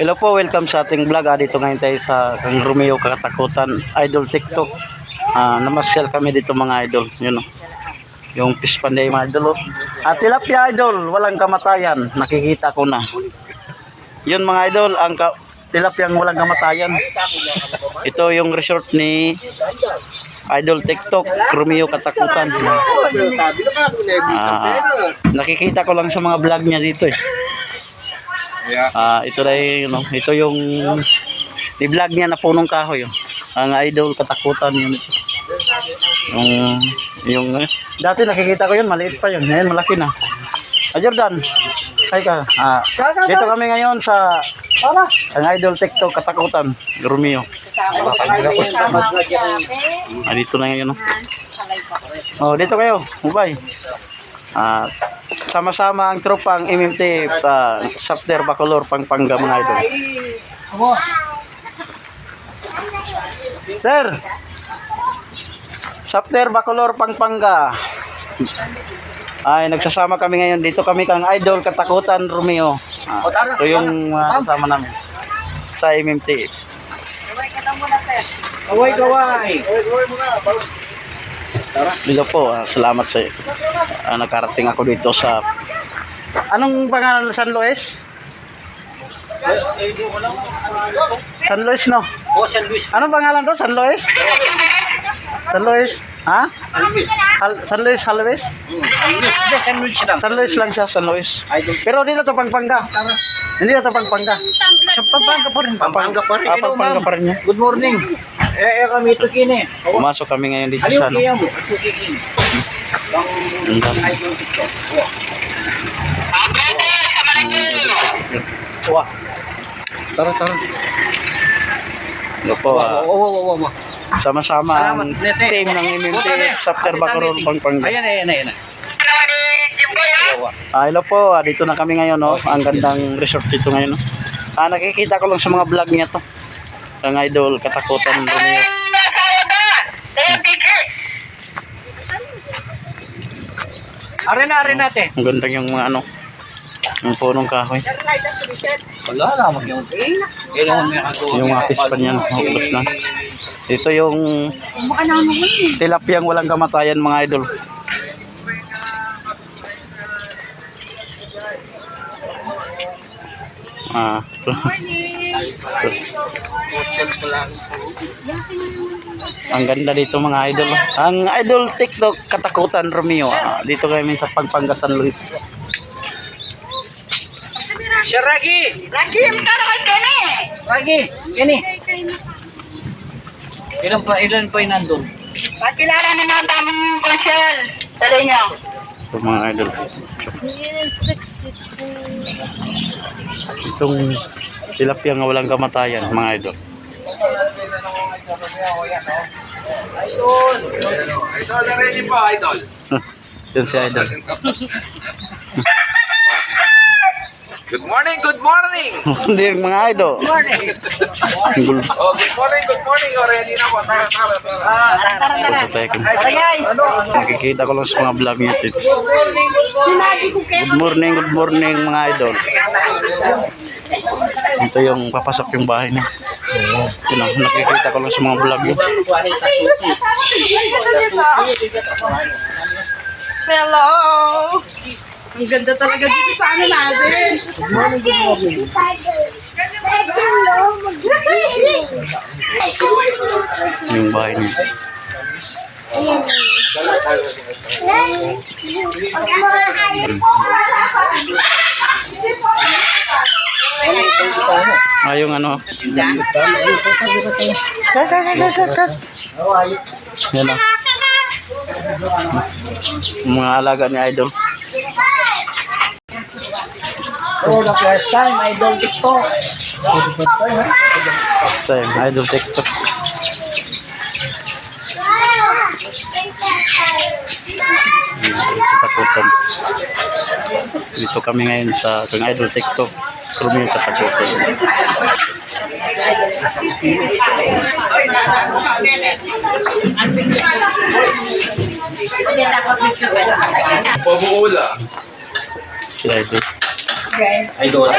Hello po, welcome sa ating vlog. Ah, dito ngayon tayo sa Kang Romeo Katakutan Idol TikTok. Ah, namasyal kami dito mga idol. Yun oh. Yung fish panday mga idol oh. At tilapia idol, walang kamatayan. Nakikita ko na. Yun mga idol, ang ka tilapiyang walang kamatayan. Ito yung resort ni Idol TikTok, Romeo Katakutan. Ah, nakikita ko lang sa mga vlog niya dito eh. Ah, ito na yung, ano, ito yung i-vlog niya na punong kahoy. Oh. Ang idol katakutan yun. Yung, yung, eh, dati nakikita ko yun, maliit pa yun. Ngayon, malaki na. Ah, Jordan, hi ka. Ah, dito kami ngayon sa ang idol TikTok katakutan, Romeo. Ah, dito na ngayon. Oh, oh dito kayo. Bye. Ah, sama-sama ang tropang MMT pa Sapter Bacolor Pampanga mga idol. Sir. Sapter Bacolor Pampanga. Ay, nagsasama kami ngayon. Dito kami kang idol katakutan Romeo. Ah, ito yung uh, kasama namin sa MMT. Kaway, kaway. Dito po, ah, salamat sa ah, nakarating ako dito sa Anong pangalan San Luis? San Luis no? O, San Luis. Anong pangalan to? San Luis? San Luis? Ha? San Luis, San Luis? Hindi, San Luis lang. San Luis lang siya, San Luis. Idol. Pero dito to Pampanga. Hindi na to Pampanga. Sa Pampanga pa rin. Pampanga pa rin. Ah, Pampanga pa rin niya. Good morning. Eh, eh, kami ito kini. Pumasok kami ngayon dito Aliw sa ano. kaya mo. Ito kini. Ang dami. Idol TikTok. Wah. Tara, tara. Ito po, ah, Wow, wow, wow, wow. Sama-sama ang team ng MMT. Sapter Bacolor Pampanga. Ayan, ayan, ayan. Ah, hello po, ah, dito na kami ngayon, no? Ang gandang resort dito ngayon, no? Ah, nakikita ko lang sa mga vlog niya to. Ang idol, katakutan Romeo. Are na, are natin. Ang gandang yung mga ano, yung punong kahoy. Wala na, mag yung fish pa niyan, hopeless na. Ito yung tilapiyang walang kamatayan mga idol. Ah, ang ganda dito mga idol. Ang idol TikTok katakutan Romeo. Ah, dito kami sa Pampanga San Luis. Sir Ragi! Lagi yung karoon ka na eh. Ragi! Kini! Ilan pa, ilan pa yung nandun? Pakilala na ng tamang konsyal. Dali niyo. Ito mga idol. Itong tilapia nga walang kamatayan mga idol. Idol! Idol, ready pa, idol. Yan si idol. Good morning, good morning! Hindi yung mga idol. Morning! Oh, good morning, good morning. Oh, ready na po. Tara, tara, tara. Ito, teka. Tara guys! Nakikita ko lang sa mga vlog niya dito. Good morning, good morning mga idol. Ito yung papasok yung bahay niya. Ito na, nakikita ko lang sa mga vlog niya. Hello. Ang ganda talaga dito sa ano natin. Yung bahay niya. Ah, yung ano. Yan na. Yung Mga alaga ni Idol. For the first time, idol TikTok. Ito yung Idol TikTok. Katakutan. Dito kami ngayon sa kang Idol TikTok. Rumio Katakutan. Pabuula. Si Idol. Idol.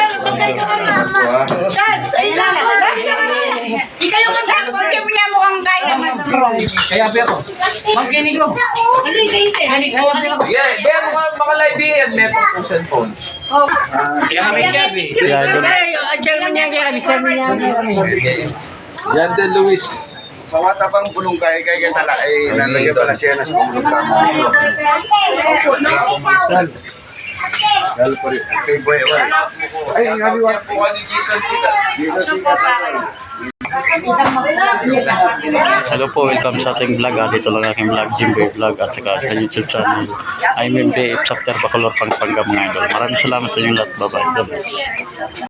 Ikaw yung mag-hack. Kasi niya mukhang kaya. Kaya ba ako? Mangkinig ko. Kinig ko. Yeah, meron mga mga librarian, meron po cellphone. Kaya may Kirby. Yeah, idol. Yan din, Luis. Pawata pang bulong kay kay kay tala ay nalagyan pala siya na sa bulong kamo. Dal po rin. Kay boy wala. Ay ngabi wa. Po ni Jason sila. Sila. Hello po, welcome sa ating vlog. Ah. Dito lang aking vlog, Jimboy Vlog at saka sa YouTube channel. I'm MB, chapter Bacolor Pampanga mga idol. Maraming salamat sa inyong lahat. Bye-bye.